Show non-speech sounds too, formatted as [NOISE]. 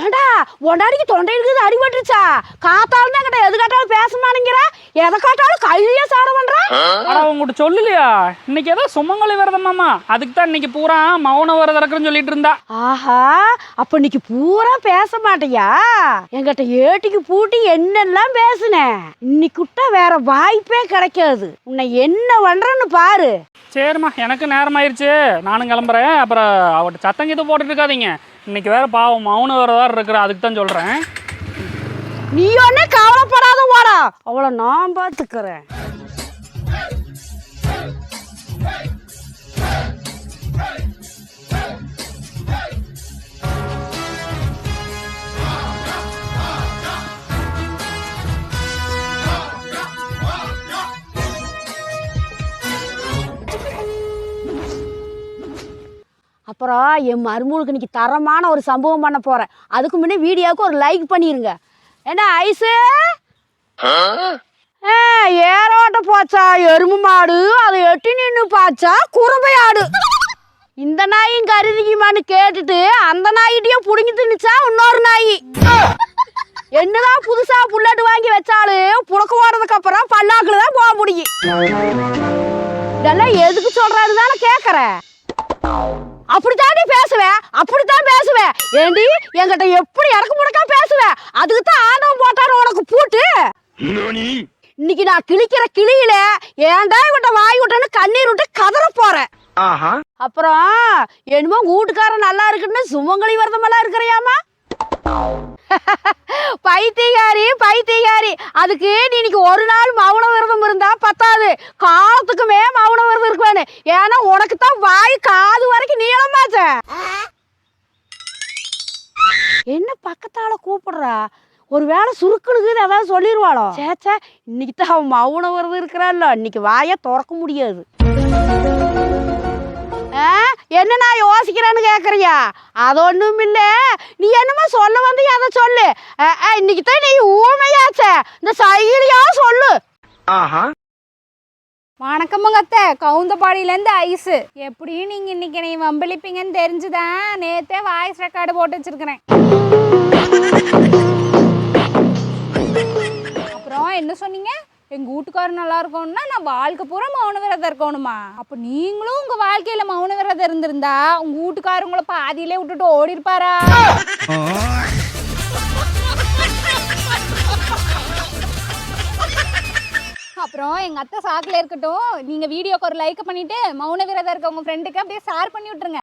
ஏண்டா ஒண்டாடிக்கு தொண்டை இருக்குது அடிபட்டுருச்சா காத்தாலும் தான் கிட்ட எது காட்டாலும் பேச மாட்டேங்கிற எதை காட்டாலும் கையிலேயே சாட பண்ற ஆனா உங்ககிட்ட சொல்லலையா? இன்னைக்கு ஏதோ சுமங்கலி விரதமாமா அதுக்கு தான் இன்னைக்கு பூரா மௌன விரதம் இருக்குன்னு சொல்லிட்டு இருந்தா. ஆஹா அப்ப இன்னைக்கு பூரா பேச மாட்டியா? என்கிட்ட ஏட்டிக்கு பூட்டி என்னெல்லாம் பேசுனேன். இன்னைக்கு விட்டா வேற வாய்ப்பே கிடைக்காது. உன்னை என்ன பண்றேன்னு பாரு. சரிம்மா எனக்கு நேரம் ஆயிருச்சு நானும் கிளம்புறேன். அப்புறம் அவட்ட சத்தம் கீதம் போட்டுட்டு இருக்காதீங்க. இன்னைக்கு வேற பாவம் மௌன விரதம் வேற இருக்கிற அதுக்கு தான் சொல்றேன். நீ ஒன்னே கவலைப்படாத வாடா. அவளை நான் பார்த்துக்கிறேன். அப்புறம் என் மருமகளுக்கு இன்னைக்கு தரமான ஒரு சம்பவம் பண்ண போகிறேன் அதுக்கு முன்னே வீடியோவுக்கு ஒரு லைக் பண்ணிடுங்க என்ன ஐசு? ஆ, ஏரோட்ட போச்சா? எருமை மாடு? அதை எட்டி நின்று பாச்சா? குறும்பை ஆடு. இந்த நாயும் கருதிக்குமான்னு கேட்டுட்டு அந்த நாயிட்டையும் புடுங்கி தின்னுச்சா இன்னொரு நாய்? என்னதான் புதுசா புல்லட் வாங்கி வச்சாலும் புழக்க ஓடுறதுக்கு அப்புறம் பல்லாக்குல தான் போக முடியும். இதெல்லாம் எதுக்கு சொல்றாரு தானே கேக்குறேன். அப்படித்தான் நீ பேசுவேன் அப்படித்தான் பேசுவேன். ஏண்டி என்கிட்ட எப்படி இறக்க முடக்கா பேசுவேன்? அதுக்கு தான் ஆண்டவன் போட்டாரு உனக்கு பூட்டு. இன்னைக்கு நான் கிழிக்கிற கிளியில ஏன்டா இவட்ட வாய் விட்டேன்னு கண்ணீர் விட்டு கதற போறேன். அப்புறம் என்னமோ வீட்டுக்காரன் நல்லா இருக்குன்னு சுமங்கலி விரதமெல்லாம் இருக்கிறியாமா? [LAUGHS] பைத்தியகாரி பைத்தியகாரி. அதுக்கு நீ இன்னைக்கு ஒரு நாள் மௌன விரதம் இருந்தா பத்தாது. காலத்துக்குமே மௌன விரதம் இருக்க வேணும். ஏன்னா உனக்கு தான் வாய் காது வரைக்கும் என்ன பக்கத்தால கூப்பிடுறா? ஒரு வேளை சுருக்குனுக்கு ஏதாவது சொல்லிடுவாளோ சேச்சா இன்னைக்கு தான் அவன் மௌன விரதம் இருக்கிறாள்ல இன்னைக்கு வாயை திறக்க முடியாது. ஆ, என்ன நான் யோசிக்கிறேன்னு கேக்குறியா? அது ஒண்ணும் இல்ல. நீ என்னமோ சொல்ல வந்து அதை சொல்லு. ஆ, ஆ, இன்னைக்கு தான் நீ ஊமையாச்சே. இந்த சைலியா சொல்லு. வணக்கமுங்க அத்தை. கவுந்தபாடியிலேருந்து ஐஸு. எப்படியும் நீங்கள் இன்னைக்கு என்னை வம்பளிப்பீங்கன்னு தெரிஞ்சுதான் நேத்தே வாய்ஸ் ரெக்கார்டு போட்டு வச்சிருக்கிறேன். அப்புறம் என்ன சொன்னீங்க? எங்கள் வீட்டுக்காரர் நல்லா இருக்கணும்னா நான் வாழ்க்கை பூரா மௌன விரதம் இருக்கணுமா? அப்போ நீங்களும் உங்கள் வாழ்க்கையில் மௌன விரதம் இருந்திருந்தா உங்கள் வீட்டுக்காரங்களை பாதியிலே விட்டுட்டு ஓடி அப்புறம் எங்கள் அத்தை சாக்கில் இருக்கட்டும் நீங்கள் வீடியோக்கு ஒரு லைக் பண்ணிவிட்டு மௌன விரதம் இருக்க உங்கள் ஃப்ரெண்டுக்கு அப்படியே ஷேர் பண்ணி விட்ருங்க